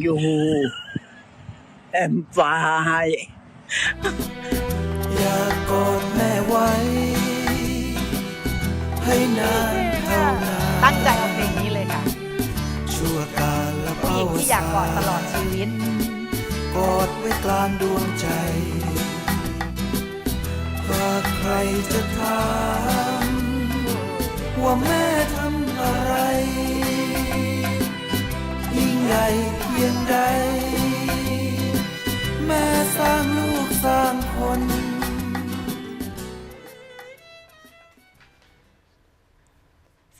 อยู่แอมไให้นานเท่านานตั้งใจเอาเพลงนี้เลยค่ะชั่วการละผู้หญิงที่อยากกอดตลอดชีวิต กอดไว้กลางดวงใจหากใครจะถามว่าแม่ทำอะไร ยิ่งใหญ่เพียงใด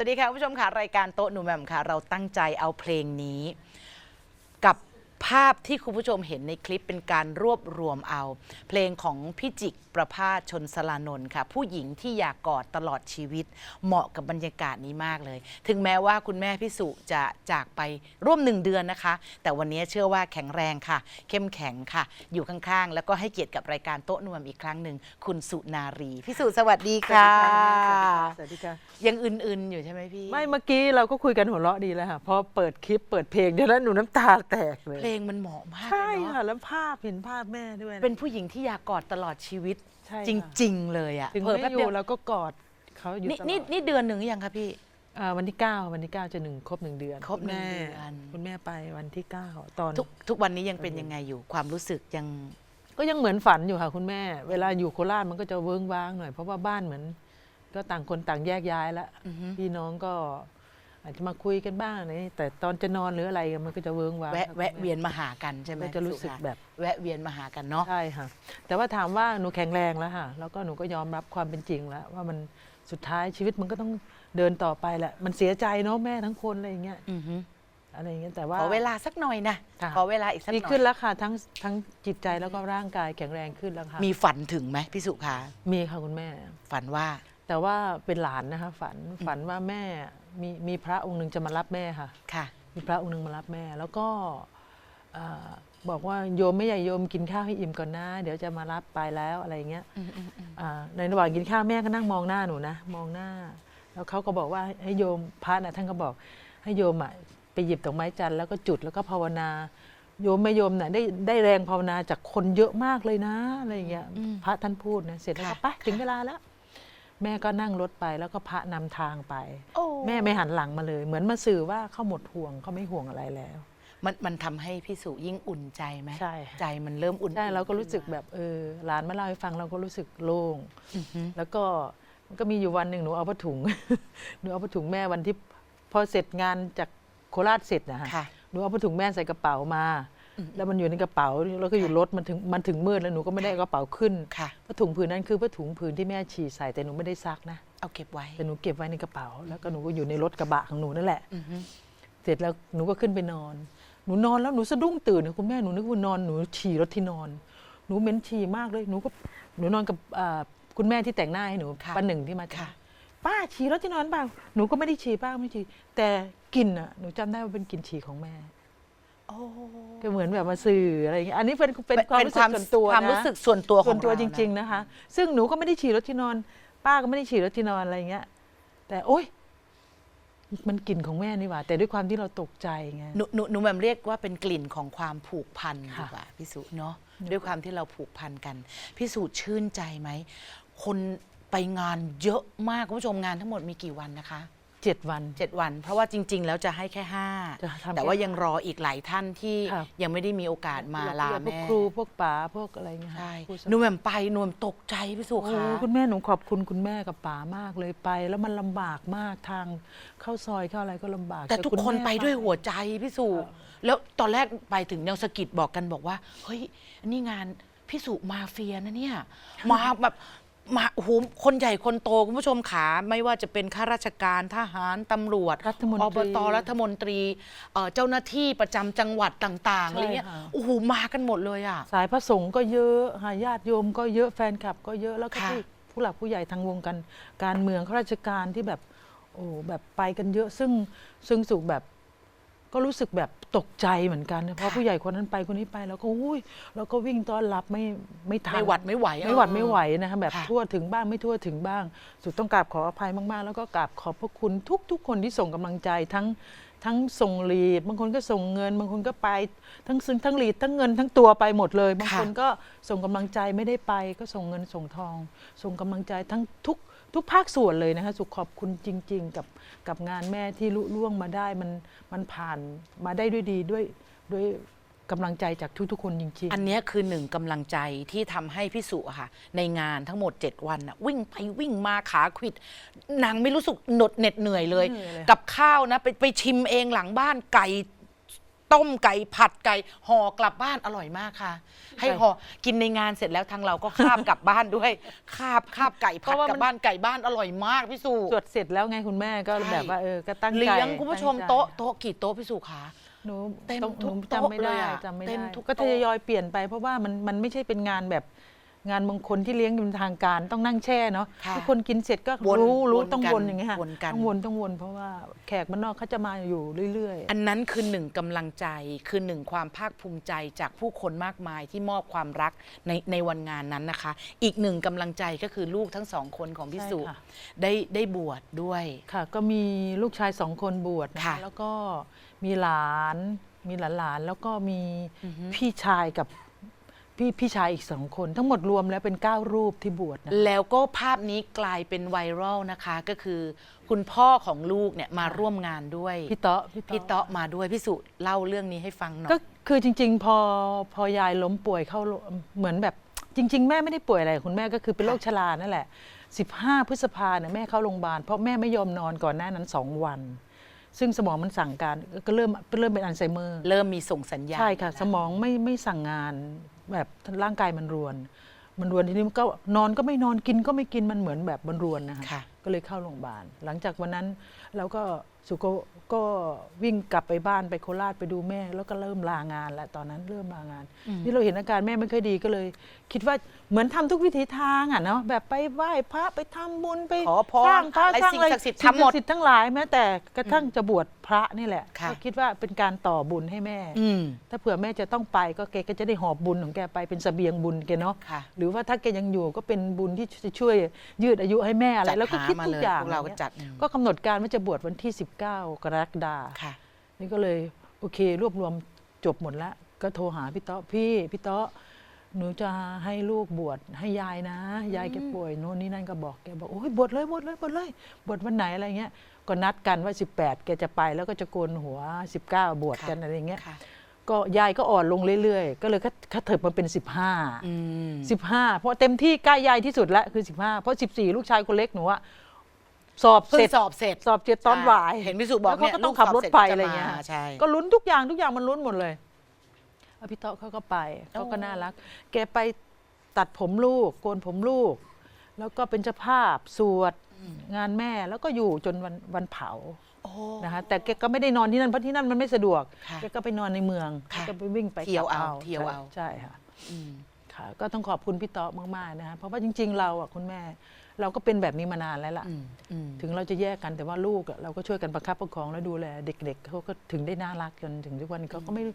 วัสดีค่ะคุณผู้ชมค่ะรายการโต๊ะหนูแหม่มค่ะ เราตั้งใจเอาเพลงนี้ กับภาพที่คุณผู้ชมเห็นในคลิปเป็นการรวบรวมเอา เพลงของพี่จิกประภาสชนสลานนท์ค่ะ ผู้หญิงที่อยากกอดตลอดชีวิต เหมาะกับบรรยากาศนี้มากเลย ถึงแม้ว่าคุณแม่พี่สุจะจากไปร่วมหนึ่งเดือนนะคะ แต่วันนี้เชื่อว่าแข็งแรงค่ะ เข้มแข็งค่ะ อยู่ข้างๆ แล้วก็ให้เกียรติกับรายการโต๊ะหนูแหม่มอีกครั้งหนึ่งคุณสุนารีพี่สุสวัสดีค่ะสวัสดีค่ะยังอื่นๆอยู่ใช่ไหมพี่ไม่เมื่อกี้เราก็คุยกันหัวเราะดีแล้วค่ะพอเปิดคลิปเปิดเพลงเดี๋ยวแล้วหนูน้ำตาแตกเลยเพลงมันเหมาะมากใช่เลยเนค่ะอะแล้วภาพเห็นภาพแม่ด้วยะเป็นผู้หญิงที่อยากกอดตลอดชีวิต ใช่จค่ะริง ๆ เลยอะถึงเผลอไม่แป๊บอเดียยู่วเราก็กอดเขาอยู่นี่ตลอดนี่นี่เดือนหนึ่งหรือยังคะพี่อ่าวันที่ 9 วันที่ 9 จะหนึ่งครบหนึ่งเดือนครบหนึ่งแม่เดือน คุณแม่ไปวันที่ 9 ตอน ทุกทุกวันนี้ยังเป็นยังไงอยู่ความรู้สึกยัง ก็ยังเหมือนฝันอยู่ค่ะคุณแม่ เวลาอยู่โคราชมันก็จะเวิ้งว้างหน่อย เพราะว่าบ้านเหมือน ก็ต่างคนต่างแยกย้ายแล้วอือฮึ พี่น้องก็ อาจจะมาคุยกันบ้างอะไรแต่ตอนจะนอนหรืออะไรมันก็จะเวิ้งว้างแวะค่ะคุณแวะม่เวียนมาหากันใช่ไหมก็จะรู้สึกสุขาแบบแวะเวียนมาหากันเนาะใช่ค่ะ แต่ว่าถามว่าหนูแข็งแรงแล้วค่ะ แล้วก็หนูก็ยอมรับความเป็นจริงแล้ว ว่ามันสุดท้ายชีวิตมันก็ต้องเดินต่อไปแหละ มันเสียใจเนาะแม่ทั้งคนอะไรอย่างเงี้ยอือฮึอะไรอย่างเงี้ยแต่ว่าขอเวลาสักหน่อยนะค่ะขอเวลาอีกสักหดีน่อยขึ้นแล้วค่ะทั้งทั้งจิตใจแล้วก็ร่างกายแข็งแรงขึ้นแล้วค่ะมีฝันถึงไหมพี่สุขามีค่ะคุณแม่ ฝันว่า แต่ว่าเป็นหลานนะคะ ฝันฝันว่าแม่ มีมีพระองค์หนึ่งจะมารับแม่ค่ะ ค่ะ มีพระองค์หนึ่งมารับแม่ แล้วก็เอ่อบอกว่าโยมไม่ใหญ่โยมกินข้าวให้อิ่มก่อนนะ เดี๋ยวจะมารับไปแล้วอะไรอย่างเงี้ยอืมอืมอืมอ่าในระหว่างกินข้าวแม่ก็นั่งมองหน้าหนูนะ มองหน้า แล้วเขาก็บอกว่าให้โยมพระนะท่านก็บอกให้โยมอะไปหยิบดอกไม้จันทร์แล้วก็จุดแล้วก็ภาวนา โยมไม่โยมน่ะได้ได้แรงภาวนาจากคนเยอะมากเลยนะอะไรอย่างเงี้ยอืมพระท่านพูดนะเสร็จแล้วก็ค่ะ ไปถึงเวลาแล้ว แม่ก็นั่งรถไปแล้วก็พระนำทางไปโอ้แม่ไม่หันหลังมาเลย เหมือนมาสื่อว่าเขาหมดห่วงเขาไม่ห่วงอะไรแล้ว มันมันทำให้พี่สุยิ่งอุ่นใจไหมใช่ ใจมันเริ่มอุ่นใช่เราก็รู้สึกแบบเออหลานมาเล่าให้ฟังเราก็รู้สึกโล่ง อือฮึแล้วก็มันก็มีอยู่วันหนึ่งหนูเอาผ้าถุง หนูเอาผ้าถุงแม่วันที่พอเสร็จงานจากโคราชเสร็จนะฮะค่ะ หนูเอาผ้าถุงแม่ใส่กระเป๋ามาอืม แล้วมันอยู่ในกระเป๋าแล้วก็อยู่รถมันถึงมันถึงมืดแล้วหนูก็ไม่ได้เอากระเป๋าขึ้นค่ะผ้าถุงผืนนั้นคือผ้าถุงผืนที่แม่ฉี่ใส่แต่หนูไม่ได้ซักนะเอาเก็บไว้แต่หนูเก็บไว้ในกระเป๋า แล้วก็หนูก็อยู่ในรถกระบะของหนูนั่นแหละอือฮึเสร็จแล้วหนูก็ขึ้นไปนอน หนูนอนแล้วหนูสะดุ้งตื่นนะคุณแม่หนูนึกว่านอนหนูฉี่รถที่นอน หนูเหม็นฉี่มากเลยหนูก็หนูนอนกับอ่าคุณแม่ที่แต่งหน้าให้หนูค่ะป้าหนึ่งที่มาค่ะจ้าป้าฉี่รถที่นอนเปล่าหนูก็ไม่ได้ฉี่ป้าไม่ฉี่แต่กลิ่นอะหนูจำได้ว่าเป็นกลิ่นฉี่ของแม่โอ้ ก็เหมือนแบบมาสื่ออะไรอย่างเงี้ยอันนี้เป็นเป็นความรู้สึกส่วนตัวความนะรู้สึกส่วนตัวขส่อวงนตัวเราจนะริง ๆนะคะ ซึ่งหนูก็ไม่ได้ฉี่รถที่นอน ป้าก็ไม่ได้ฉี่รถที่นอนอะไรอย่างเงี้ย แต่โอ๊ยมันกลิ่นของแม่นี่หว่า แต่ด้วยความที่เราตกใจไงหนูหนูหนูแบบเรียกว่าเป็นกลิ่นของความผูกพันดีค่ะกว่าพี่สุเนาะด้วยความที่เราผูกพันกันพี่สุชื่นใจไหมคนไปงานเยอะมากคุณผู้ชมงานทั้งหมดมีกี่วันนะคะ เจ็ดวันเจ็ดวัน เพราะว่าจริง ๆ แล้วจะให้แค่ห้าจะทำแต่ว่าแค่ยังรออีกหลายท่านที่ครับ ยังไม่ได้มีโอกาสมาลาพวกแม่ครูพวกป๋าพวกอะไรเงี้ยค่ะใช่ผู้สหนูแบบไปหนูแบบตกใจพี่สุโอ้ค่ะ คุณแม่หนูขอบคุณคุณแม่กับป๋ามากเลยไป แล้วมันลำบากมากทางเข้าซอยเข้าอะไรก็ลำบากแต่ทุกณคนแม่ไปด้วยหัวใจพี่สุค่ะแล้วตอนแรกไปถึงแนวสะกิดบอกกันบอกว่า เฮ้ยอันนี่งานพี่สุมาเฟียนะเนี่ย มาแบบ มาโอ้โหคนใหญ่คนโตคุณผู้ชมขาไม่ว่าจะเป็นข้าราชการทหารตำรวจรัฐมนอตบรีตรัฐมนตรีเอ่อเจ้าหน้าที่ประจำจังหวัดต่างๆใช่อะไรเงี้ยค่ะ โอ้โหมากันหมดเลยอะ สายพระสงฆ์ก็เยอะค่ะญาติโยมก็เยอะแฟนคลับก็เยอะแล้วก็ค่ะ ที่ผู้หลักผู้ใหญ่ทางวงการการเมืองข้าราชการที่แบบโอ้แบบไปกันเยอะซึ่งซึ่งสุขแบบ ก็รู้สึกแบบตกใจเหมือนกันเพราะผู้ใหญ่คนนั้นไปคนนี้ไปแล้วก็อุ้ยเราก็วิ่งต้อนรับไม่ไม่ทันไม่หวัดไม่ไหวไม่หวัดไม่ไหวนะคะแบบค่ะทั่วถึงบ้างไม่ทั่วถึงบ้าง สุดต้องกราบขออภัยมากๆ แล้วก็กราบขอบพระคุณทุกทุกคนที่ส่งกำลังใจทั้งทั้งส่งลีดบางคนก็ส่งเงิน บางคนก็ไป ทั้งซึ่งทั้งลีดทั้งเงินทั้งตัวไปหมดเลย บางคนก็ส่งกำลังใจไม่ได้ไป ก็ส่งเงินส่งทอง ส่งกำลังใจทั้งทุก ทุกภาคส่วนเลยนะคะสุขขอบคุณจริง ๆ กับกับงานแม่ที่ลุล่วงมาได้มันมันผ่านมาได้ด้วยดีด้วยด้วยกำลังใจจากทุกๆคนจริง ๆ อันเนี้ยคือหนึ่งกำลังใจที่ทำให้พี่สุอะค่ะ ในงานทั้งหมด 7 วันน่ะวิ่งไปวิ่งมาขาขวิดนางไม่รู้สึกหนดเหน็ดเหนื่อยเลย เหนื่อยเลย กับข้าวนะ ไปไปชิมเองหลังบ้านไก่ ต้มไก่ผัดไก่ห่อกลับบ้านอร่อยมากค่ะ ให้ห่อกินในงานเสร็จแล้วทางเราก็คาบกลับบ้านด้วยคาบคาบไก่ผัดกลับบ้านไก่บ้านอร่อยมากพี่สุตรวจเสร็จแล้วไงคุณแม่ก็ใช่แบบว่าเออก็ตั้งใจเลี้ยงคุณผู้ชมตั้งใจโต๊ะโต๊ะกี่โต๊ะพี่สุขาหนูเต็มต้องทุกหนูโต๊ะจำไม่เลได้ยอะจำไม่เต็ได้มทุกก็โต๊ะทยอยเปลี่ยนไปเพราะว่ามันมันไม่ใช่เป็นงานแบบ งานมงคลที่เลี้ยงเป็นทางการต้องนั่งแช่เนาะค่ะทุกคนกินเสร็จก็วนรู้รู้วนต้องกันวนอย่างเงี้ยค่ะวนกัน ต้องวนต้องวนเพราะว่าแขกบ้านนอกเขาจะมาอยู่เรื่อยอันนั้นคือหนึ่งกำลังใจคือหนึ่งความภาคภูมิใจจากผู้คนมากมายที่มอบความรักในในวันงานนั้นนะคะ อีกหนึ่งกำลังใจก็คือลูกทั้งสองคนของพี่สุใช่ค่ะ ได้ได้บวชด้วยๆค่ะ ก็มีลูกชายสองคนบวชนะค่ะคะแล้วก็มีหลาน มีหลานๆแล้วก็มีอือฮึ พี่ชายกับ พี่พี่ชายอีกสองคน ทั้งหมดรวมแล้วเป็นเก้ารูปที่บวชนะ แล้วก็ภาพนี้กลายเป็นไวรัลนะคะ ก็คือ คุณพ่อของลูกเนี่ยมาร่วมงานด้วย พี่เตาะพี่เตาะมาด้วยพี่สุเล่าเรื่องนี้ให้ฟังหน่อยก็คือจริง ๆ พอพอยายล้มป่วยเข้าโรงเหมือนแบบจริง ๆ แม่ไม่ได้ป่วยอะไรคุณแม่ก็คือเป็นโรคชรานั่นแหละ 15 พฤษภาเนี่ยแม่เข้าโรงพยาบาลเพราะแม่ไม่ยอมนอนก่อนหน้านั้น 2 วัน ซึ่งสมองมันสั่งการก็เริ่มเริ่มเป็นอัลไซเมอร์ เริ่มมีส่งสัญญาณใช่ค่ะแล้วสมองไม่ไม่สั่งงาน แบบร่างกายมันรวน มันรวนทีนี้มันก็นอนก็ไม่นอนกินก็ไม่กินมันเหมือนแบบมันรวนนะคะคะก็เลยเข้าโรงพยาบาล หลังจากวันนั้นเราก็สุก็ก็วิ่งกลับไปบ้านไปโคราชไปดูแม่ แล้วก็เริ่มลางานแล้วตอนนั้นเริ่มลางาน นี่เราเห็นอาการแม่ไม่ค่อยดีก็เลย คิดว่าเหมือนทำทุกวิถีทางอะเนาะแบบไปไหว้พระไปทำบุญไปขอพรสร้างพระอะไรสร้างอะไรสิ่งศักดิ์สิทธิ์ทำหมดสิ่งศักดิ์สิทธิ์ทั้งหลายแม้แต่กระทั่งจะบวชพระนี่แหละค่ะก็คิดว่าเป็นการต่อบุญให้แม่อืมถ้าเผื่อแม่จะต้องไปก็แกก็จะได้หอบบุญของแกไปเป็นเสบียงบุญแกเนาะค่ะหรือว่าถ้าแกยังอยู่ก็เป็นบุญที่จะช่วยยืดอายุให้แม่อะไรจัดแล้วก็คิดหามาทุกเลยอย่างพวกเราก็นี่ยจัดอืมก็กำหนดการว่าจะบวชวันที่ 19 กรกฎาคมค่ะนี่ก็เลยโอเค รวบรวมจบหมดแล้ว ก็โทรหาพี่เตาะพี่พี่เตาะหนูจะให้ลูกบวชให้ยายนะ ยายแกป่วยโน่นนี่นั่นก็บอกแกบอกโอ้ยบวชเลยบวชเลยบวชเลยบวชวันไหนอะไรเงี้ยก็นัดกันว่า 18 แกจะไปแล้วก็จะโกนหัว 19 บวชกันค่ะอะไรเงี้ยค่ะ ก็ยายก็อ่อนลงเรื่อยๆ ก็เลยคัดเถิบมาเป็นอื15ม15 เพราะเต็มที่ใกล้ยายที่สุดแล้วคือ 15 เพราะ 14 ลูกชายคนเล็กหนูอะสอบเพิ่เสงร็จสอบเสร็จสอบเจ็ดตอนบ่ายเห็นพี่สุบอกแล้วเขาเนี่ยก็ต้องลูกขับสอบรถเสร็จไปจะอะไรมาเงี้ย ใช่ ก็ลุ้นทุกอย่างทุกอย่างมันลุ้นหมดเลยแล้วพี่เตาะเขาก็ไปเขาก็โอ้น่ารัก แกไปตัดผมลูก โกนผมลูก แล้วก็เป็นเจ้าภาพสวดงานแม่แล้วก็อยู่จนวันวันเผาโอ้ นะคะแต่แกก็ไม่ได้นอนที่นั่นเพราะที่นั่นมันไม่สะดวกค่ะแกก็ไปนอนในเมืองค่ะแกก็ไปวิ่งไปเที่ยวกลับเอาเที่ยวเอาใช่ใช่ค่ะอืมค่ะ ก็ต้องขอบคุณพี่เตาะมากๆนะคะเพราะว่าจริง ๆ เราอะคุณแม่ เราก็เป็นแบบนี้มานานแล้วล่ะอืมอืมถึงเราจะแยกกันแต่ว่าลูกอะเราก็ช่วยกันประคับประคองและดูแลเด็ก ๆเขาก็ถึงได้น่ารักจนถึงทุกวันนี้เขาก็ไม่อ่า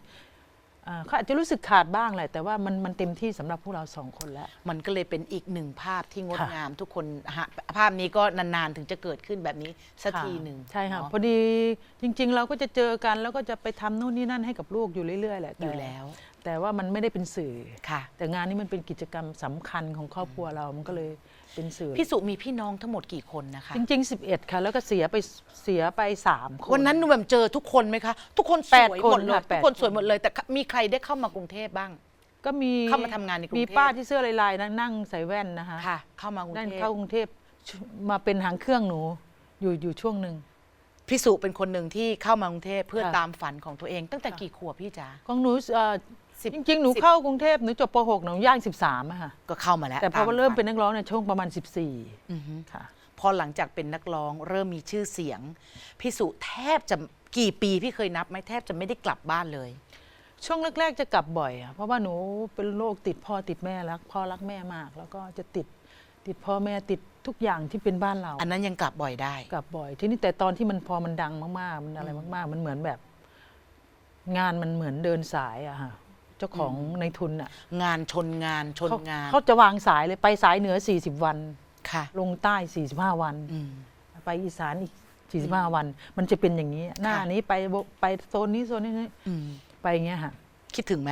เขาอาจจะรู้สึกขาดบ้างแหละแต่ว่ามันมันเต็มที่สำหรับพวกเราสองคนแล้ว มันก็เลยเป็นอีกหนึ่งภาพที่งดค่ะงามทุกคนฮะภาพนี้ก็นานๆ ถึงจะเกิดขึ้นแบบนี้สักทีหนึ่งใช่ค่ะเนอพอดีจริง ๆ เราก็จะเจอกันแล้วก็จะไปทำนู่นนี่นั่นให้กับลูกอยู่เรื่อยๆแหละอแต่ยู่แล้ว แต่ว่ามันไม่ได้เป็นสื่อค่ะ แต่งานนี้มันเป็นกิจกรรมสำคัญของครอบครัวเรามันก็เลย เป็นสื่อพี่สุมีพี่น้องทั้งหมดกี่คนนะคะ จริง ๆ 11 ค่ะ แล้วก็เสียไปเสียไป 3 คน วันนั้นหนูแบบเจอทุกคนไหมคะ ทุกคนสแปดวยคนหมดเลยค่ะแปทุด กคนสวยคนหมดเลย แต่มีใครได้เข้ามากรุงเทพบ้าง ก็มีเข้ามาทำงานในกรุงเทพ มีป้าที่เสื้อลายๆนั่งนั่งใส่แว่นนะคะค่ะ เข้ามากรุงนั่นเทพเข้ากรุงเทพมาเป็นหางเครื่องหนูอยู่อยู่ช่วงหนึ่ง พี่สุเป็นคนหนึ่งที่เข้ามากรุงเทพเพื่อค่ะ ตามฝันของตัวเอง ตั้งแต่ค่ะกี่ขวบพี่จ๋าของหนูเอ่อ สิบจริง ๆ หนูสิบเข้ากรุงเทพหนูจบป .6 หนูย่าง13อะค่ะ ก็เข้ามาแล้วแต่พอตเริ่มเป็นฝันักร้องเนี่ยช่วงประมาณ อือฮึ14 ค่ะ พอหลังจากเป็นนักร้องเริ่มมีชื่อเสียง พี่สุแทบจะกี่ปีพี่เคยนับไหมแทบจะไม่ได้กลับบ้านเลย ช่วงแรก ๆ จะกลับบ่อยอะเพราะว่าหนูเป็นโรคติดพ่อติดแม่รักพ่อรักแม่มาก แล้วก็จะติดติดพ่อแม่ติดทุกอย่างที่เป็นบ้านเรา อันนั้นยังกลับบ่อยได้ กลับบ่อยทีนี้แต่ตอนที่มันพอมันดังมากๆ มันอะไรมาก ๆ มันเหมือนแบบ งานมันเหมือนเดินสายอะค่ะ เจ้าของในทุนอะงานชนงานชนเขางานเขาจะวางสายเลยไปสายเหนือ 40 วัน ค่ะ ลงใต้ 45 วัน อืม ไปอีสานอีก 45 วัน มันจะเป็นอย่างนี้ หน้าค่ะ นี้ไปไปโซนนี้โซนนี้นี่อืมไปอย่างเงี้ยค่ะคิดถึงไหม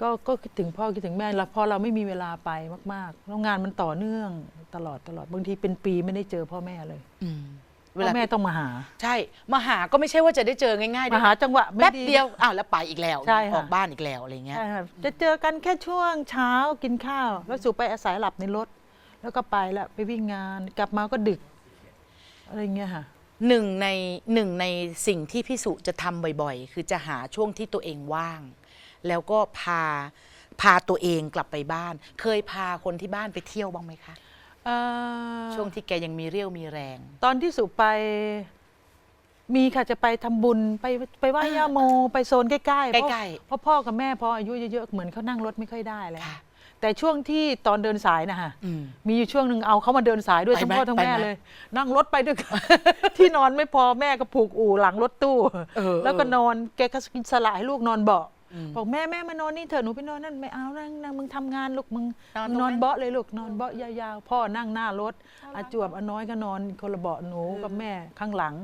ก็ก็คิดถึงพ่อคิดถึงแม่แล้วพอเราไม่มีเวลาไปมากๆแล้วงานมันต่อเนื่องตลอดตลอดบางทีเป็นปีไม่ได้เจอพ่อแม่เลย อืม เวพ่ลาอแม่ต้องมาหา ใช่มาหาก็ไม่ใช่ว่าจะได้เจอง่ายๆมาหาจังหวะไม่ แป๊บเดียวอ้าวแล้วไปอีกแล้วใช่ค่ะ ออกบ้านอีกแล้วอะไรเงี้ย ใช่ค่ะจะเจอกันแค่ช่วงเช้ากินข้าว แล้วสู่ไปอาศัยหลับในรถ แล้วก็ไปแล้วไปวิ่งงานกลับมาก็ดึก อะไรเงี้ยค่ะ หนึ่งในหนึ่งในสิ่งที่พี่สุจะทำบ่อยๆ คือจะหาช่วงที่ตัวเองว่าง แล้วก็พาพาตัวเองกลับไปบ้าน เคยพาคนที่บ้านไปเที่ยวบ้างไหมคะ เอ่อช่วงที่แกยังมีเรี่ยวมีแรง ตอนที่สุไป มีค่ะจะไปทำบุญไปไปไหว้ย่าโมไปโซนใกล้ๆเพราะใกล้เพราะพ่อกับแม่พออายุเยอะๆเหมือนเขานั่งรถไม่ค่อยได้แล้วค่ะ แต่ช่วงที่ตอนเดินสายนะฮะอืม มีอยู่ช่วงหนึ่งเอาเขามาเดินสายด้วยไปทั้งไหมพ่อทั้งแม่ไปไหมเลย นั่งรถไปด้วยกัน ที่นอนไม่พอแม่ก็ผูกอู่หลังรถตู้ เออแล้วก็เออนอนแกก็สละให้ลูกนอนเบาะอืม บอกแม่แม่มานอนนี่เถอะหนูไปนอนนั่นไม่เอานั่งนั่งมึงทำงานลูกมึงนอนมึงตรงนอนนั้น เบาะเลยลูกนอนเบาะยาวๆพ่อนั่งหน้ารถอาจวบอาน้อยก็นอนคนละเบาะหนูกับแม่ข้างหลัง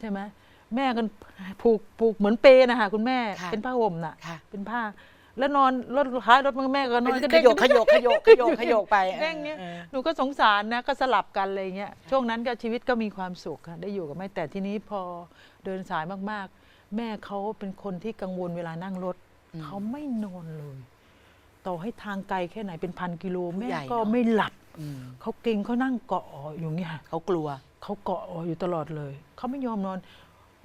ใช่ไหมแม่กันผูกผูกเหมือนเปนะคะคุณแม่ค่ะเป็นผ้าห่มน่ะ ค่ะ เป็นผ้า แล้วนอนรถท้ายรถแม่ก็นอนขเด้งยกขยกขยกขยกขยกไปเด้งเงี้ยออ หนูก็สงสารนะก็สลับกันอะไรเงี้ยช่วงนั้นก็ชีวิตก็มีความสุขค่ะได้อยู่กับแม่แต่ทีนี้พอเดินสายมากๆ แม่เขาเป็นคนที่กังวลเวลานั่งรถอืมเขาไม่นอนเลย ต่อให้ทางไกลแค่ไหนเป็นพันกิโลผู้แม่ใหญ่ก็เนอะไม่หลับอืมเขาเก่งเขานั่งเกาะอยู่เงี้ยเขากลัวเขาเกาะอยู่ตลอดเลยเขาไม่ยอมนอน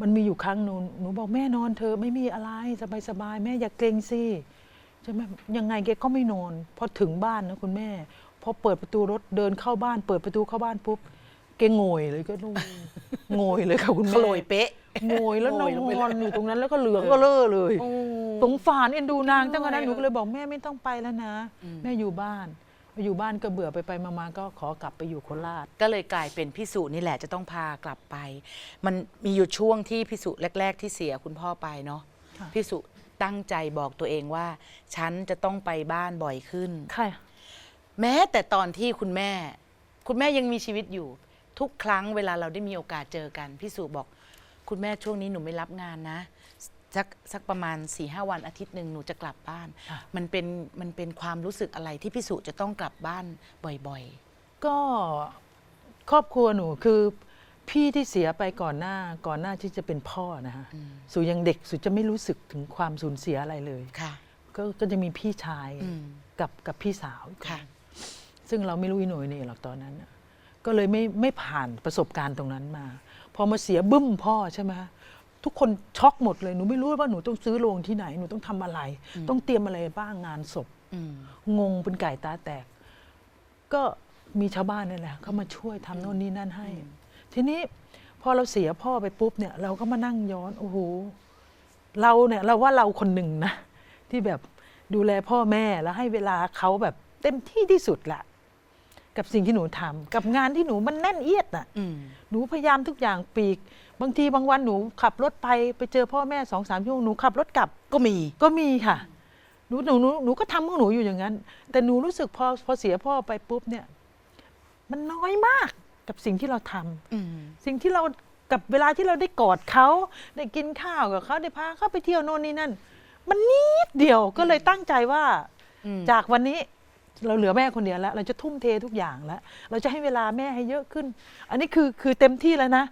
มันมีอยู่ครั้งหนูหนูบอกแม่นอนเธอะไม่มีอะไรสบายๆแม่อย่าเกรงสิใช่ไหมยังไงแกก็ไม่นอน พอถึงบ้านนะคุณแม่พอเปิดประตูรถเดินเข้าบ้าน เปิดประตูเข้าบ้านปุ๊บ แกโงยเลยก็นู่นโงยเลยค่ะคุณโขแม่ลยเป๊ะ โงยแล้วนโงยลงไปอนเลยอยู่ตรงนั้นแล้วก็เหลืองก็เล่อเลยโอ้สงสารเอ็นดูนางตั้งแต่นั้นโอ้ยหนูก็เลยบอกแม่ไม่ต้องไปแล้วนะ อืม แม่อยู่บ้านพออยู่บ้านก็เบื่อไปไปมาๆก็ขอกลับไปอยู่โคราช ก็เลยกลายเป็นพี่สุนี่แหละจะต้องพากลับไป มันมีอยู่ช่วงที่พี่สุแรก ๆ ที่เสียคุณพ่อไปเนาะค่ะ พี่สุตั้งใจบอกตัวเองว่า ฉันจะต้องไปบ้านบ่อยขึ้นค่ะแม้แต่ตอนที่คุณแม่ คุณแม่ยังมีชีวิตอยู่ ทุกครั้งเวลาเราได้มีโอกาสเจอกันพี่สุบอก คุณแม่ช่วงนี้หนูไม่รับงานนะ สักสักประมาณ4ีหวันอาทิตย์หนึ่งหนูจะกลับบ้านค่ะมันเป็นมันเป็นความรู้สึกอะไรที่พี่สุจะต้องกลับบ้านบ่อยก็ครอบครัวหนูคือพี่ที่เสียไปก่อนหน้าก่อนหน้าที่จะเป็นพ่อนะฮะอืมสุยังเด็กสุจะไม่รู้สึกถึงความสูญเสียอะไรเลยๆค่ะ ก็ก็จะมีพี่ชายอืม กับกับพี่สาวอีกนค่ะ ซึ่งเราไม่รู้อีโหน่ยนี่หรอกตอนนั้นน่ะ ก็เลยไม่ไม่ผ่านประสบการณ์ตรงนั้นมา พอมาเสียบึ้มพ่อใช่ไหมทุกคนช็อกหมดเลยหนูไม่รู้ว่าหนูต้องซื้อโรงที่ไหนหนูต้องทำอะไร ต้องเตรียมอะไรบ้างงานศพอืมงงเป็นไก่ตาแตก ก็มีชาวบ้านนั่นแหละเขามาช่วยทำโน่นนี่นั่นให้ ทีนี้พอเราเสียพ่อไปปุ๊บเนี่ย เราก็มานั่งย้อนโอ้โหเราเนี่ย เราว่าเราคนหนึ่งนะ ที่แบบดูแลพ่อแม่แล้วให้เวลาเขาแบบเต็มที่ที่สุดแหละ กับสิ่งที่หนูทำกับงานที่หนูมันแน่นเอียดน่ะอืมหนูพยายามทุกอย่างปีก บางทีบางวันหนูขับรถไปไปเจอพ่อแม่สองสามชั่วโมงหนูขับรถกลับก็มีก็มีค่ะหนูหนูหนูหนูก็ทำของหนูอยู่อย่างนั้น แต่หนูรู้สึกพอพอเสียพ่อไปปุ๊บเนี่ย มันน้อยมากกับสิ่งที่เราทำอืมสิ่งที่เรากับเวลาที่เราได้กอดเขาได้กินข้าวกับเขาได้พาเขาไปเที่ยวโน่นนี่นั่น มันนิดเดียวก็เลยตั้งใจว่าอืมจากวันนี้ เราเหลือแม่คนเดียวแล้ว เราจะทุ่มเททุกอย่างแล้ว เราจะให้เวลาแม่ให้เยอะขึ้น อันนี้คือคือเต็มที่แล้วนะ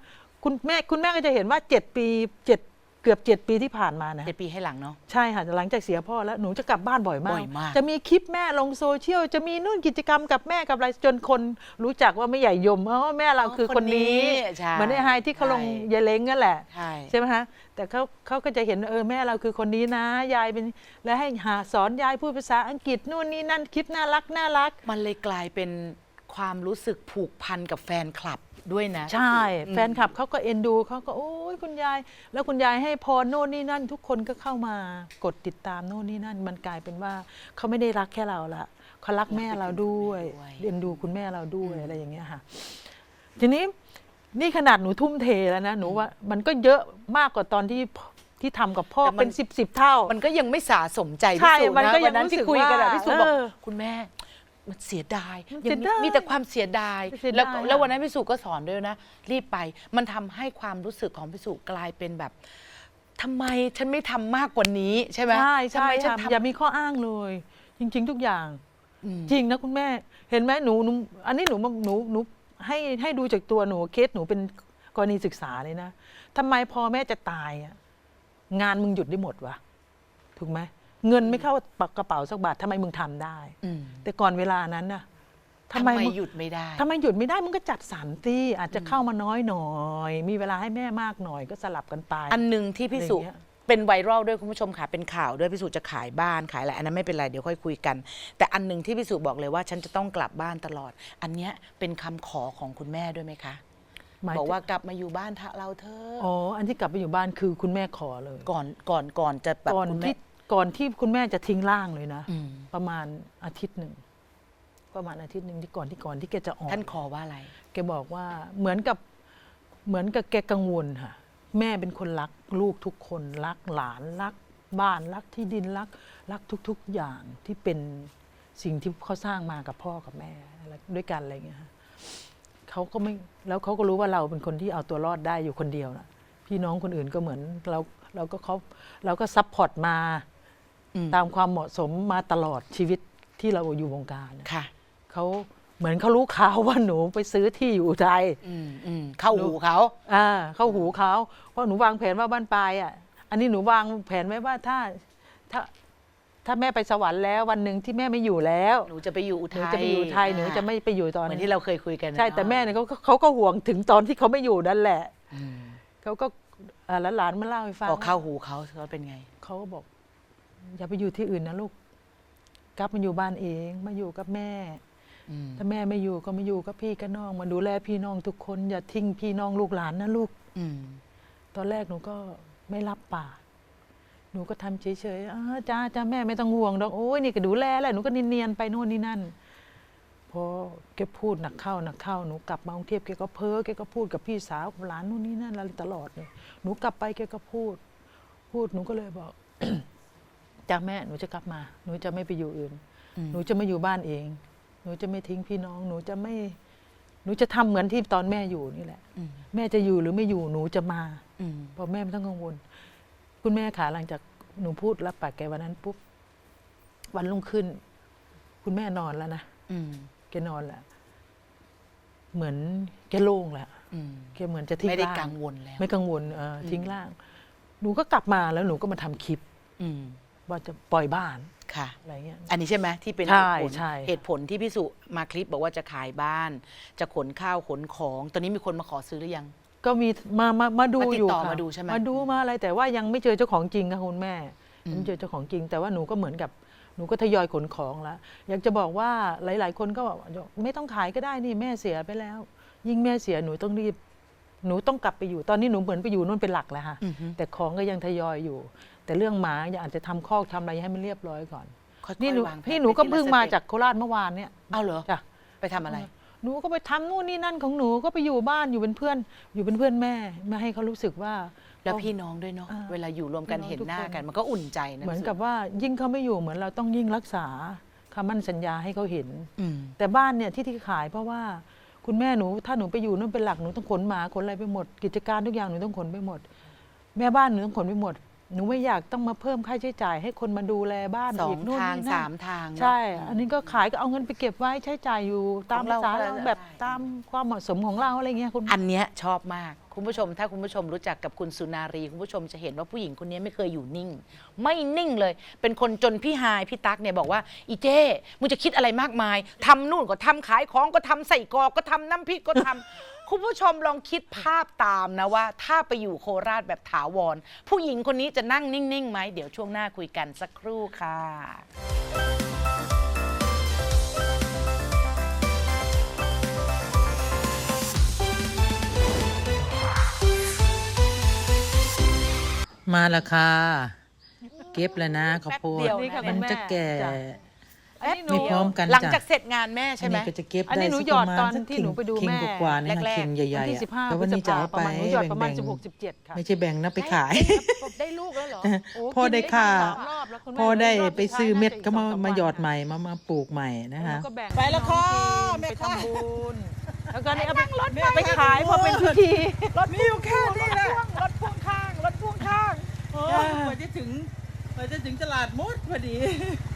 คุณแม่คุณแม่ก็จะเห็นว่าเจ็ดปีเจ็ด เกือบเจ็ดปีที่ผ่านมานะ เจ็ดปีให้หลังเนาะ ใช่ค่ะหลังจากเสียพ่อแล้วหนูจะกลับบ้านบ่อยมาก บ่อยมาก จะมีคลิปแม่ลงโซเชียล จะมีนู่นกิจกรรมกับแม่กับอะไรจนคนรู้จักว่าไม่ใหญ่ยมอ๋อแม่เราคือคนนี้ใช่เหมือนไอ้ไฮที่เขาลงใช่ยายเล้งนั่นแหละ ใช่ ใช่ไหมคะแต่เขาเขาก็จะเห็นเออแม่เราคือคนนี้นะ ยายเป็นแล้วให้หาสอนยายพูดภาษาอังกฤษนู่นนี่นั่นคลิปน่ารักน่ารัก มันเลยกลายเป็นความรู้สึกผูกพันกับแฟนคลับ ด้วยนะ ใช่อืมแฟนคลับเขาก็เอ็นดูเขาก็โอ้ยคุณยาย แล้วคุณยายให้พรโน่นนี่นั่น ทุกคนก็เข้ามากดติดตามโน่นนี่นั่น มันกลายเป็นว่าเขาไม่ได้รักแค่เราละเขารักแม่เราด้วยด้วยเรียนดูคุณแม่เราด้วยอะไรอย่างเงี้ยค่ะ ทีนี้นี่ขนาดหนูทุ่มเทแล้วนะหนูว่ามันก็เยอะมากกว่าตอนที่ที่ทำกับพ่อแต่มันเป็นสิบสิบเท่า มันก็ยังไม่สาสมใจใช่พี่สุมันนะก็ยัวังนนั้นรู้สึที่กคุยกันอะว่าพี่สุบอกเออคุณแม่ มันเสียดายมันยังเสียดายมีแต่ความเสียดาย เสียดายแล้วอะ แล้ววันนั้นพี่สุก็สอนด้วยนะ รีบไป มันทำให้ความรู้สึกของพี่สุกลายเป็นแบบทำไมฉันไม่ทำมากกว่านี้ใช่ไหมใช่ทำใช่ไมฉันค่ะอย่าทำมีข้ออ้างเลย จริง ๆ ทุกอย่าง อืมจริงนะคุณแม่ เห็นไหมหนูหนูอันนี้หนูมาหนูหนูให้ให้ดูจากตัวหนูเคสหนูเป็นกรณีศึกษาเลยนะทำไมพอแม่จะตายอะงานมึงหยุดได้หมดวะถูกไหม เงินไม่เข้ากระเป๋าสักบาททำไมมึงทำได้ อืมแต่ก่อนเวลานั้นน่ะทำไมมึง หยุดไม่ได้ ทำไมหยุดไม่ได้มึงก็จัดสรรตีอาจจะเข้ามาน้อยหน่อย มีเวลาให้แม่มากหน่อยก็สลับกันไป อันหนึ่งที่พี่สุอะไรอย่างเงี้ย เป็นไวรัลด้วยคุณผู้ชมค่ะเป็นข่าวด้วยพี่สุจะขายบ้านขายอะไรอันนั้นไม่เป็นไรเดี๋ยวค่อยคุยกัน แต่อันหนึ่งที่พี่สุบอกเลยว่าฉันจะต้องกลับบ้านตลอด อันเนี้ยเป็นคำขอของคุณแม่ด้วยไหมคะ หมยบอกถึงว่ากลับมาอยู่บ้านทะเราเธอะอ๋ออันที่กลับไปอยู่บ้านคือคุณแม่ขอเลย ก่อนก่อนก่อนจะแบบก่อนคุณแม่ที่ ก่อนที่คุณแม่จะทิ้งร่างเลยนะอืมประมาณอาทิตย์หนึ่ง ประมาณอาทิตย์หนึ่งที่ก่อนที่ก่อนที่แกจะออกท่านขอว่าอะไร แกบอกว่าเหมือนกับเหมือนกับแกกังวลค่ะ แม่เป็นคนรักลูกทุกคนรักหลานรักบ้านรักที่ดินรักรักทุก ๆอย่างที่เป็นสิ่งที่เขาสร้างมากับพ่อกับแม่อะไรด้วยกันอะไรอย่างเงี้ยค่ะเขาก็ไม่แล้วเขาก็รู้ว่าเราเป็นคนที่เอาตัวรอดได้อยู่คนเดียวนะพี่น้องคนอื่นก็เหมือนเราเราก็เขาเราก็ซัพพอร์ตมาอืม ตามความเหมาะสมมาตลอดชีวิตที่เราอยู่วงการน่ะค่ะเขาเหมือนเขารู้ข่าวว่าหนูไปซื้อที่อยู่อุทัยอืมอืมเข้าหูเขาอ่าเข้าหูเขาเพราะหนูวางแผนว่าบ้านปลายอะ อันนี้หนูวางแผนไว้ว่าถ้าถ้าถ้าแม่ไปสวรรค์แล้ววันหนึ่งที่แม่ไม่อยู่แล้ว หนูจะไปอยู่อุหนูทัยจะไปอยู่อุทัยหนูจะไม่ไปอยู่ตอนเหมือนที่เราเคยคุยกันนะใช่แต่แม่เนี่ยเขาก็เขาก็ห่วงถึงตอนที่เขาไม่อยู่นั่นแหละอืมเขาก็อ่าหลานๆมาเล่าให้ฟังพอเข้าหูเขาเขาเป็นไงเขาก็บอก อย่าไปอยู่ที่อื่นนะลูกกลับมาอยู่บ้านเองมาอยู่กับแม่อืมถ้าแม่ไม่อยู่ก็มาอยู่กับพี่กับน้อง มาดูแลพี่น้องทุกคน อย่าทิ้งพี่น้องลูกหลานนะลูกอืมตอนแรกหนูก็ไม่รับปากหนูก็ทำเฉยๆอ้าจ้าจ้าแม่ไม่ต้องห่วงดอกโอ้ยนี่ก็ดูแลแหละหนูก็เนียนๆไปโน่นนี่นั่นพอแกพูดหนักเข้าหนักเข้าหนูกลับมากรุงเทพแกก็เพ้อแกก็พูดกับพี่สาวกับหลานนู่นนี่นั่นอะไรตลอดเลยหนูกลับไปแกก็พูด พูดหนูก็เลยบอก จ้าแม่หนูจะกลับมา หนูจะไม่ไปอยู่อื่นอืมหนูจะไม่อยู่บ้านเอง หนูจะไม่ทิ้งพี่น้อง หนูจะไม่ หนูจะทำเหมือนที่ตอนแม่อยู่นี่แหละอืมแม่จะอยู่หรือไม่อยู่หนูจะมาอืมเพราะแม่ไม่ต้องกังวล คุณแม่ขาหลังจากหนูพูดรับปากแกวันนั้นปุ๊บวันรุ่งขึ้น คุณแม่นอนแล้วนะอืมแกนอนแล้วเหมือนแกโล่งแล้วอืมแกเหมือนจะทิ้งไม่ได้ร่างกังวลแล้ว ไม่กังวลเออทิ้งร่าง หนูก็กลับมาแล้วหนูก็มาทำคลิปอืม ว่าจะปล่อยบ้านค่ะ อะไรเงี้ย อันนี้ใช่ไหมที่เป็นใช่เหตุผลใช่ เหตุผลที่พี่สุมาคลิปบอกว่าจะขายบ้าน จะขนข้าวขนของ ตอนนี้มีคนมาขอซื้อหรือยัง ก็มีมามามาดูมาติดอยู่ต่อค่ะมาดูใช่ไหมมาดูมาอะไรแต่ว่ายังไม่เจอเจ้าของจริงค่ะคุณแม่อืม ยังไม่เจอเจ้าของจริง แต่ว่าหนูก็เหมือนกับหนูก็ทยอยขนของแล้วอยากจะบอกว่าหลาย ๆ คนก็บอกไม่ต้องขายก็ได้นี่แม่เสียไปแล้ว ยิ่งแม่เสียหนูต้องรีบ หนูต้องกลับไปอยู่ตอนนี้หนูเหมือนไปอยู่นู่นเป็นหลักแล้วค่ะ อือฮึ แต่ของก็ยังทยอยอยู่ แต่เรื่องหมาอยากจะทำคอกทำอะไรให้มันเรียบร้อยก่อน ค่อยๆนี่หนูวางแผพี่หนูก็ไปทีละเพิ่งมาสต็ปจากโคราชเมื่อวานเนี่ยเอาเหรอจ้ะ ไปทำอะไร หนูก็ไปทำนู่นนี่นั่นของหนูก็ไปอยู่บ้านอยู่เป็นเพื่อน อยู่เป็นเพื่อนแม่ไม่ให้เขารู้สึกว่า แล้วเขาพี่น้องด้วยเนาะอ่าเวลาอยู่รวมกันพี่น้องเห็นทุกหน้าคน กัน มันก็อุ่นใจนะเหมือนพี่สุกับว่ายิ่งเขาไม่อยู่เหมือนเราต้องยิ่งรักษาคำมั่นสัญญาให้เขาเห็น อืมแต่บ้านเนี่ยที่ที่ขายเพราะว่าคุณแม่หนูถ้าหนูไปอยู่นั่นเป็นหลักหนูต้องขนหมาขนอะไรไปหมด กิจการทุกอย่างหนูต้องขนไปหมด แม่บ้านหนูต้องขนไปหมด หนูไม่อยากต้องมาเพิ่มค่าใช้จ่าย ให้คนมาดูแลบ้านสองกนู่นทางนี่นั่น สามทางเนอะ ใช่อืมอันนี้ก็ขายก็เอาเงินไปเก็บไว้ใช้จ่ายอยู่ตามของเราภาษาก็เราได้ แบบตามความเหมาะสมของเราอะไรเงี้ยคุณ อันเนี้ยชอบมาก คุณผู้ชม ถ้าคุณผู้ชมรู้จักกับคุณสุนารี คุณผู้ชมจะเห็นว่าผู้หญิงคนนี้ไม่เคยอยู่นิ่ง ไม่นิ่งเลย เป็นคนจนพี่ฮายพี่ตั๊กเนี่ยบอกว่า อีเจ้มึงจะคิดอะไรมากมายทำนู่นก็ทำขายของก็ทำใส่กรอกก็ทำน้ำพริกก็ทำ คุณผู้ชมลองคิดภาพตามนะว่า ถ้าไปอยู่โคราชแบบถาวร ผู้หญิงคนนี้จะนั่งนิ่งๆไหมเดี๋ยวช่วงหน้าคุยกันสักครู่ค่ะมาละค่ะ เก็บแล้วนะข้าวโพดแป๊บเดียวนะ มันจะแก่ จ้ะ อันนี้หนูไม่พร้อมกันหลังจ้ะ จากเสร็จงานแม่ใช่ไหม อันนี้ก็จะเก็บอันได้นี้หนูสักหยอดประมาณตอนสักที่หนูไปดูเข่งแม่กว่าๆนี่ค่ะแรกๆเข่งใหญ่วันๆที่อะสิบห้าแต่พฤวันษนี้จะภาเอาประไปมาณหนูหยอดประมาณแบ่งสิบหกสิบเจ็ดค่ะไม่ใช่แบ่งนะไปขาย ได้ลูกแล้วเหรอโอ้พอได้กินค่าสามรอบแล้วคุณแม่พอได้รอบไปซื้อเม็ดก็มาสุท้ยน่จะมาหยอดสงสใหม่มามาปลูกใหม่นะวันคะแล้วก็แบ่งไปแล้วค่ะให้แม่น้องค่ะกินไปทำบุญแล้วก็นี่เอาไปไปขายพอเป็นพิธีรถมีอยู่แค่นี้แหละรถพ่วงข้างรถพ่วงข้างโอ้ยกว่าจะถึง กว่าจะถึงตลาดมดพอดี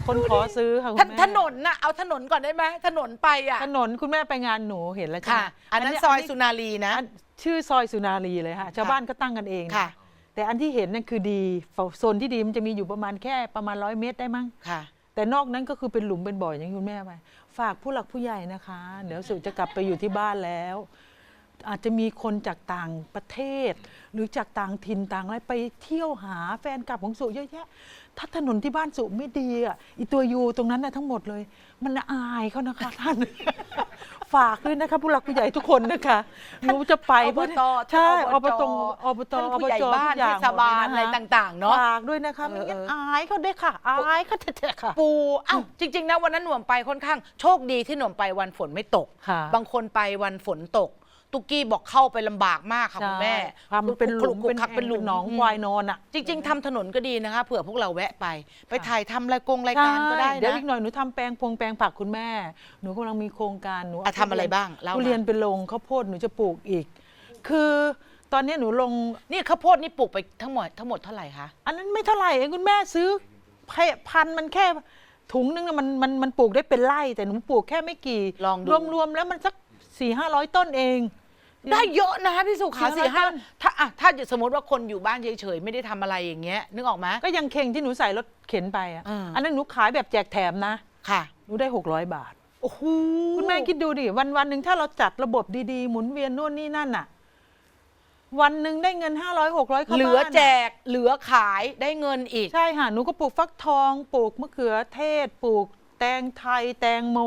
คนขอซื้อค่ะคุณถนแม่ถนนน่ะเอาถนนก่อนได้ไหมถนนไปอะถนนคุณแม่ไปงานหนูเห็นแล้วใช่ค่ะไหมอันนั้นซอยสุนารีนะ อันชื่อซอยสุนารีเลยค่ะ ชาวบ้านก็ตั้งกันเองค่ะแต่อันที่เห็นนั่นคือดีโซนที่ดีมันจะมีอยู่ประมาณแค่ประมาณร้อยเมตรได้มั้ง ค่ะ แต่นอกนั้นก็คือเป็นหลุมเป็นบ่ออย่างที่คุณแม่ไปฝากผู้หลักผู้ใหญ่นะคะ เดี๋ยวสุจะกลับไปอยู่ที่บ้านแล้ว อาจจะมีคนจากต่างประเทศ หรือจากต่างถิ่นต่างอะไรไปเที่ยวหาแฟนคลับของสุเยอะแยะ ถ้าถนนที่บ้านสุไม่ดีอะอีตัวยูตรงนั้นน่ะทั้งหมดเลย มันอายเขานะคะท่าน ฝากด้วยนะคะผู้หลักผู้ใหญ่ทุกคนนะคะหนูจะไปอบตใช่ออบบตตอบตท่านอบผู้ใหญ่จบ้านทุกอย่เทศบาลหมดอะไรเลยนคต่างๆเนาะฝากด้วยนะคะไม่งั้นเออเอออายเขาได้ค่ะ อายเขาเถอะค่ะ ปูเอ้าจริง ๆ นะวันนั้นหน่วมไปค่อนข้าง โชคดีที่หน่วมไปวันฝนไม่ตกค่ะบางคนไปวันฝนตก ตุกกี้บอกเข้าไปลำบากมากค่ะคุณแม่ความมันเป็นหลุมคเป็นคักเป็นหลุมหนองควายนอนอะ จริง ๆทำถนนก็ดีนะคะเผื่อพวกเราแวะไป ไปถ่ายทำรายกงรายการก็ได้ใช่เดี๋ยวนะอีกหน่อยหนูทำแปลงพงแปลงผักคุณแม่ หนูกำลังมีโครงการหนูอะทำอะไรบ้างเล่ามาทุเรียนเป็นลงข้าวโพดหนูจะปลูกอีก คือตอนนี้หนูลงนี่ข้าวโพดนี่ปลูกไปทั้งหมดทั้งหมดเท่าไหร่คะอันนั้นไม่เท่าไหร่เองคุณแม่ซื้อให้พันธุ์มันแค่ถุงนึงน่ะมันมันมันปลูกได้เป็นไร่แต่หนูปลูกแค่ไม่กี่ลองดูรวมๆแล้วมันสักสี่ห้าร้อยต้นเอง ได้เยอะนะพี่สุขาสี่สี่ห้าห้าต้นถ้าอะถ้าสมมติว่าคนอยู่บ้านเฉยๆไม่ได้ทำอะไรอย่างเงี้ย นึกออกไหม ก็ยังเข่งที่หนูใส่รถเข็นไปอะอ่า อันนั้นหนูขายแบบแจกแถมนะ ค่ะหนูได้หกร้อยบาท โอ้โหคุณแม่คิดดูดิ วันวันหนึ่งถ้าเราจัดระบบดีๆ หมุนเวียนนู่นนี่นั่นน่ะ วันหนึ่งได้เงินห้าร้อยหกร้อยเข้าเหลืบ้านอแจกเหลือขายได้เงินอีก ใช่ค่ะ หนูก็ปลูกฟักทอง ปลูกมะเขือเทศ ปลูกแตงไทย แตงโม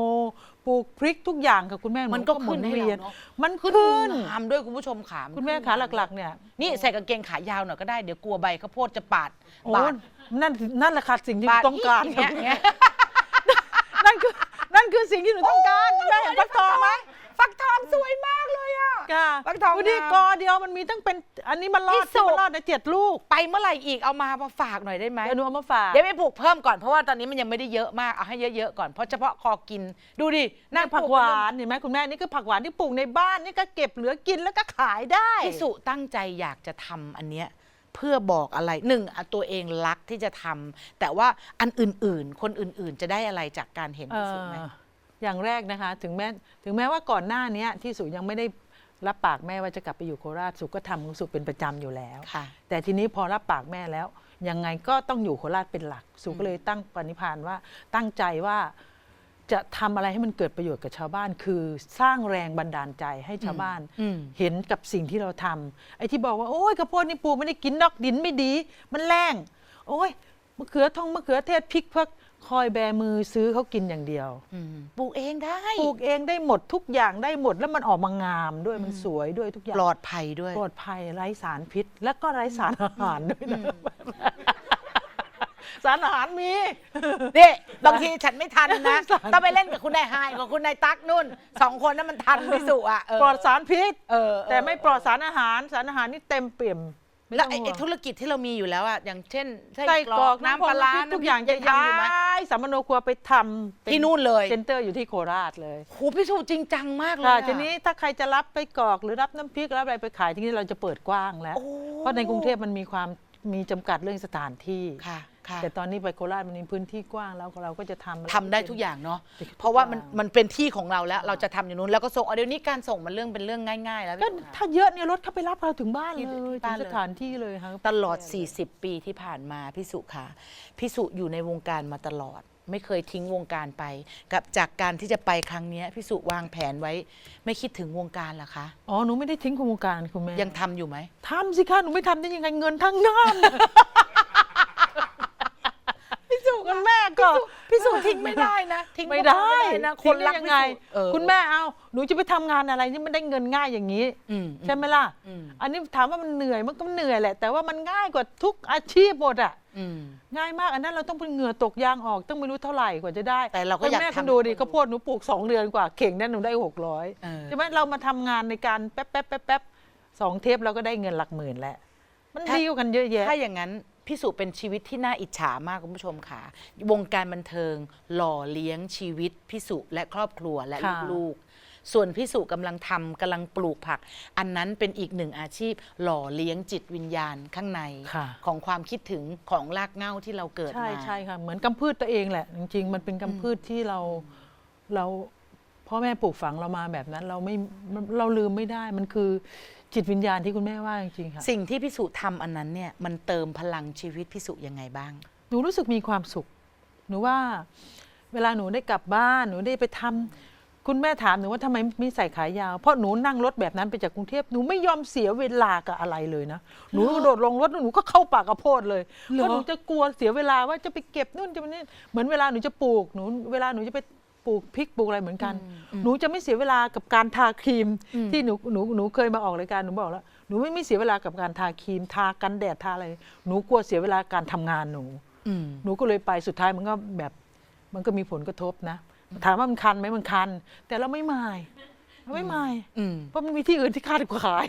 ปลูกพริกทุกอย่างค่ะคุณแม่มันก็หมุนขึ้นให้เวียนเราเนอะมันขึ้นงามด้วยคุณผู้ชมขาคุณแม่ขาหลักๆ เนี่ย นี่ใส่กางเกงขายาวหน่อยก็ได้เดี๋ยวกลัวใบข้าวโพดจะปาดโอ้บาดนั่นนั่นแหละค่ะสิ่งที่หบานูดต้องการย่างเงี้ย นั่นคือนั่นคือสิ่งที่หนูต้องการคุณแม่เห็นฟักทองไหม ฟักทองสวยมากเลยอะ ค่ะฟักทองดูดิงามกอเดียวมันมีตั้งเป็น อันนี้มันรอดที่สุดที่มันรอดนะเจ็ดลูกไปเมื่อไหร่อีกเอามามาฝากหน่อยได้ไหม เดี๋ยวหนูเอามาฝาก เดี๋ยวไปปลูกเพิ่มก่อนเพราะว่าตอนนี้มันยังไม่ได้เยอะมากเอาให้เยอะๆก่อนเพราะเฉพาะคอกินดูดินั่นผักหวานเห็นไหมคุณแม่นี่คือผักหวานที่ปลูกในบ้านนี่ก็เก็บเหลือกินแล้วก็ขายได้ พี่สุตั้งใจอยากจะทำอันเนี้ยเพื่อบอกอะไรหนึ่งอะตัวเองรักที่จะทำแต่ว่าอันอื่นๆ คนอื่นๆจะได้อะไรจากการเห็นเอ่พี่สุไหมออ ย่างแรกนะคะ ถึงแม้ถึงแม้ว่าก่อนหน้าเนี้ยที่สุยังไม่ได้รับปากแม่ว่าจะกลับไปอยู่โคราชสุก็ทำของสุเป็นประจำอยู่แล้วค่ะแต่ทีนี้พอรับปากแม่แล้ว ยังไงก็ต้องอยู่โคราชเป็นหลัก สุก็เลยตั้งปณิพานว่าตั้งใจว่าจะทำอะไรให้มันเกิดประโยชน์กับชาวบ้าน คือสร้างแรงบันดาลใจให้ชาวบ้านอืมเห็นกับสิ่งที่เราทำไอ้ที่บอกว่าโอ้ยกระโพดนี่ปลูกไม่ได้กินนอกดินไม่ดี มันแรงโอ้ยมะเขือทองมะเขือเทศพริกเพิก คอยแบมือซื้อเขากินอย่างเดียวอืมปลูกเองได้ปลูกเองได้หมดทุกอย่างได้หมดแล้วมันออกมางามด้วยมันสวยด้วยทุกอย่างปลอดภัยด้วยปลอดภัยไร้สารพิษ และก็ไร้สารอาหารด้วยนะสารอาหารมี นี่บางทีฉันไม่ทันนะสารต้องไปเล่นกับคุณนายไฮายกับคุณนายตั๊กนุ่นสองคนนั้นมันทันพี่สุอะเปลอดสารพิษเออเออแต่ไม่ปลอดสารอาหาร สารอาหารนี่เต็มเปี่ยม ม่แล้วต้ไอ้งไอ้ห่วงธุรกิจที่เรามีอยู่แล้วอะอย่างเช่นไส้กรอกน้ำน้ำปลาร้าทุกอย่างน้ำพจะริกทำอยู่ไหมย้ายสามโนครัวไปทำเป็ที่นู่นเลยเซ็นเตอร์อยู่ที่โคราชเลยโหพี่สุจริงจังมากเลยค่ะอะ ทีนี้ถ้าใครจะรับไปกรอกหรือรับน้ำพริกรับอะไรไปขายทีนี้เราจะเปิดกว้างแล้ว โอ้ เพราะในกรุงเทพมันมีความมีจำกัดเรื่องสถานที่ ค่ะ ค่ะ แต่ตอนนี้ไปโคราชมันมีพื้นที่กว้างแล้วเราก็จะทำ ทำได้ทุกอย่างเนาะทุกอย่างเพราะว่ามันมันเป็นที่ของเราแล้ว เราจะทำอย่างนู้น แล้วก็ส่งเอาเดี๋ยวนี้การส่งมันเรื่องเป็นเรื่องง่าย ๆ แล้วก็พี่สุถ้าเยอะเนี่ยรถเข้าไปรับเราถึงบ้านที่เลยบ้าถึนงเลยสถานที่เลยค่ะตลอด 40 ปีที่ผ่านมาพี่สุค่ะพี่สุอยู่ในวงการมาตลอด ไม่เคยทิ้งวงการไป กับจากการที่จะไปครั้งเนี้ยพี่สุวางแผนไว้ ไม่คิดถึงวงการเหรอคะ อ๋อหนูไม่ได้ทิ้งโครงการคุณแม่ยังทำอยู่ไหม ทำสิคะหนูไม่ทำได้ยังไงเงินทั้งนั้นพี่สุ คุณแม่ก็พี่สุทิ้งไม่ได้นะทิ้งไม่ได้นะคทิ้นงรักยังพี่ไงสุเออคุณแม่เอาหนูจะไปทำงานอะไรที่ไม่ได้เงินง่ายอย่างนี้อืมใช่ไหมล่ะอืมอันนี้ถามว่ามันเหนื่อยมันก็เหนื่อยแหละ แต่ว่ามันง่ายกว่าทุกอาชีพหมดอะอืมง่ายมากอันนั้นเราต้องเป็นเหงื่อตกยางออกต้องไม่รู้เท่าไหร่กว่าจะได้ แต่เราก็อยากแม่ทำคุณดูดิข้าวโพดหนูปลูกสองเดือนกว่าเข่งนั้นหนูได้หกร้อยเออใช่ไหมเรามาทำงานในการแป๊บแป๊บแป๊บแป๊บสองเทปเราก็ได้เงินหลักหมื่นแล้วมันดีกว่ากันเยอะแยะถ้าอย่างนั้น พี่สุเป็นชีวิตที่น่าอิจฉามากคุณผู้ชมค่ะ วงการบันเทิงหล่อเลี้ยงชีวิตพี่สุและครอบครัวและค่ะลูกๆ ส่วนพี่สุกำลังทำกำลังปลูกผัก อันนั้นเป็นอีกหนึ่งอาชีพ หล่อเลี้ยงจิตวิญญาณข้างใน ค่ะ ของความคิดถึงของรากเหง้าที่เราเกิดใช่มา ใช่ค่ะ เหมือนกำพืชตัวเองแหละ จริง ๆ มันเป็นกำพืชที่เราเราพ่อแม่ปลูกฝังเรามาแบบนั้น เราไม่เราลืมไม่ได้มันคือ จิตวิญญาณที่คุณแม่ว่าจริงๆค่ะสิ่งที่พี่สุทำอันนั้นเนี่ยมันเติมพลังชีวิตพี่สุยังไงบ้าง หนูรู้สึกมีความสุข หนูว่า เวลาหนูได้กลับบ้านหนูได้ไปทำคุณแม่ถามหนูว่าทำไมไม่ใส่ขายาว เพราะหนูนั่งรถแบบนั้นไปจากกรุงเทพหนูไม่ยอมเสียเวลากับอะไรเลยนะหนูกระโดดลงรถแล้วหนูก็เข้าป่ากระโพดเลยเพราะหนูจะกลัวเสียเวลาว่าจะไปเก็บนู่นจะไปนี่เหมือนเวลาหนูจะปลูกหนูเวลาหนูจะไป ปลูกพริกปลูกอะไรเหมือนกัน หนูจะไม่เสียเวลากับการทาครีม ที่หนูหนูหนูเคยมาออกรายการหนูบอกแล้วหนูไม่ไม่เสียเวลากับการทาครีม ทากันแดดทาอะไร หนูกลัวเสียเวลาการทำงานหนูอืมหนูก็เลยไปสุดท้ายมันก็แบบมันก็มีผลกระทบนะ ถามว่ามันคันไหมมันคัน แต่เราไม่มายเราไม่มายอืมเพราะมันมีที่อื่นที่คาดกว่าขาย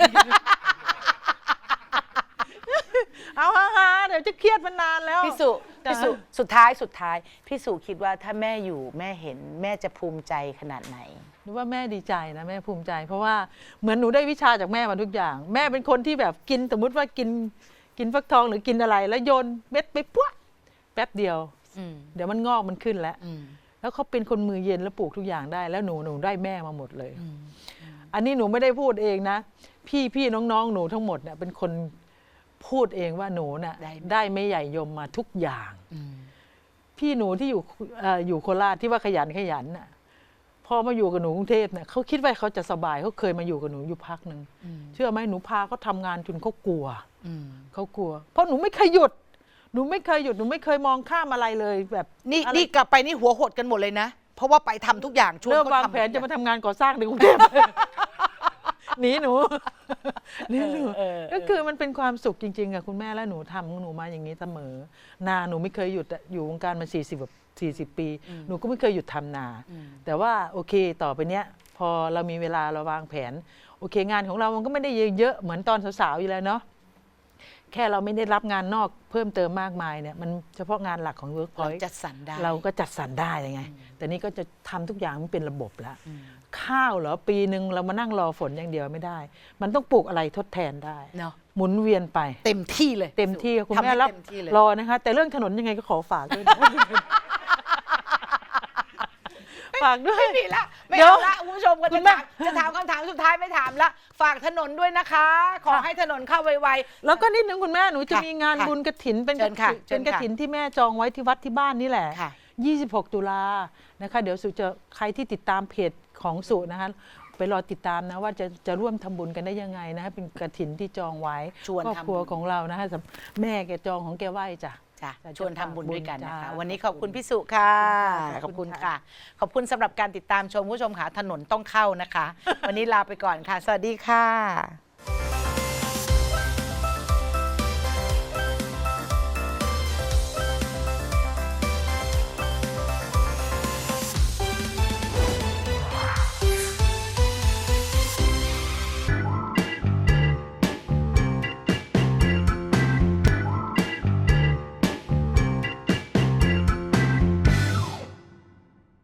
เอาฮาๆเดี๋ยวจะเครียดมานานแล้วพี่สุจ้ะ พี่สุสุดท้ายสุดท้ายพี่สุคิดว่าถ้าแม่อยู่แม่เห็นแม่จะภูมิใจขนาดไหน หนูว่าแม่ดีใจนะแม่ภูมิใจ เพราะว่าเหมือนหนูได้วิชาจากแม่มาทุกอย่าง แม่เป็นคนที่แบบกินสมมติว่ากินกินฟักทองหรือกินอะไร แล้วโยนเม็ดไปปุ๊บแป๊บเดียว อืมเดี๋ยวมันงอกมันขึ้นแล้ว อืมแล้วเขาเป็นคนมือเย็นแล้วปลูกทุกอย่างได้ แล้วหนูหนูได้แม่มาหมดเลยอันนี้หนูไม่ได้พูดเองนะ พี่พี่น้องๆ หนูทั้งหมดเนี่ยเป็นคน พูดเองว่าหนูน่ะได้ได้ไม่ใหญ่ยมมาทุกอย่างอืมพี่หนูที่อยู่เอ่ออยู่โคราชที่ว่าขยันขยันน่ะพอมาอยู่กับหนูกรุงเทพเนี่ยเขาคิดว่าเขาจะสบายเขาเคยมาอยู่กับหนูอยู่พักหนึ่งอืมเชื่อไหมหนูพาเขาทำงานจนเขากลัวอืมเขากลัว เพราะหนูไม่เคยหยุดหนูไม่เคยหยุดหนูไม่เคยมองข้ามอะไรเลยแบบนี่อะไรนี่กลับไปนี่หัวหดกันหมดเลยนะ เพราะว่าไปทำทุกอย่างชวนเริ่มขวางทำแผนจะมาทำงานก่อสร้างในกรุงเทพ หนีหนูหนีหนูเออเออ ก็คือมันเป็นความสุขจริงๆอะคุณแม่และหนูทำของหนูมาอย่างนี้เสมอ นาหนูไม่เคยหยุดอะอยู่วงการมา 40แบบ40 ปี หนูก็ไม่เคยหยุดทำนา แต่ว่าโอเคต่อไปเนี้ย พอเรามีเวลาเราวางแผน โอเค งานของเรามันก็ไม่ได้เยอะๆเหมือนตอนสาวๆอยู่แล้วเนาะแค่เราไม่ได้รับงานนอกเพิ่มเติมมากมายเนี่ยมันเฉพาะงานหลักของ เรา Workpoint จัดสรรได้ เราก็จัดสรรได้ไง แต่นี่ก็จะทำทุกอย่างมันเป็นระบบแล้ว ข้าวเหรอปีหนึ่งเรามานั่งรอฝนอย่างเดียวไม่ได้ มันต้องปลูกอะไรทดแทนได้เนาะหมุนเวียนไป เต็มที่เลย เต็มที่คุณทำให้แม่รับเต็มที่เลยรอนะคะ แต่เรื่องถนนยังไงก็ขอฝากด้วยนะฝากด้วยไม่มีละไม่เดี๋ยวเอาละคุณผู้ชมก็คุจะณแม่ถามจะถามคำถามสุดท้ายไม่ถามละฝากถนนด้วยนะคะ ขอให้ถนนเข้าไวแล้วก็นิดนึงคุณแม่หนูจะค่ะมีงานค่ะบุญกระถินเป็นเชิญค่ะเชิเป็ญนค่ะกระถินที่แม่จองไว้ที่วัดที่บ้านนี่แหละค่ะ 26 ตุลานะคะ เดี๋ยวสุจะใครที่ติดตามเพจของสุนะคะไปรอติดตามนะว่าจะจะร่วมทำบุญกันได้ยังไงนะคะเป็นกระถินที่จองไว้ชวนครอบทำครัวบุญของเรานะคะสำแม่แกจองของแกไหวจ้ะจ้ะจะชวนทำบุญด้วยกันนะคะจ้าวันนี้ขอบคุณพี่สุค่ะขขออบบคุคุณณค่ะค่ะ ขอบคุณสำหรับการติดตามชมคุณผู้ชมค่ะถนนต้องเข้านะคะ วันนี้ลาไปก่อนค่ะ สวัสดีค่ะ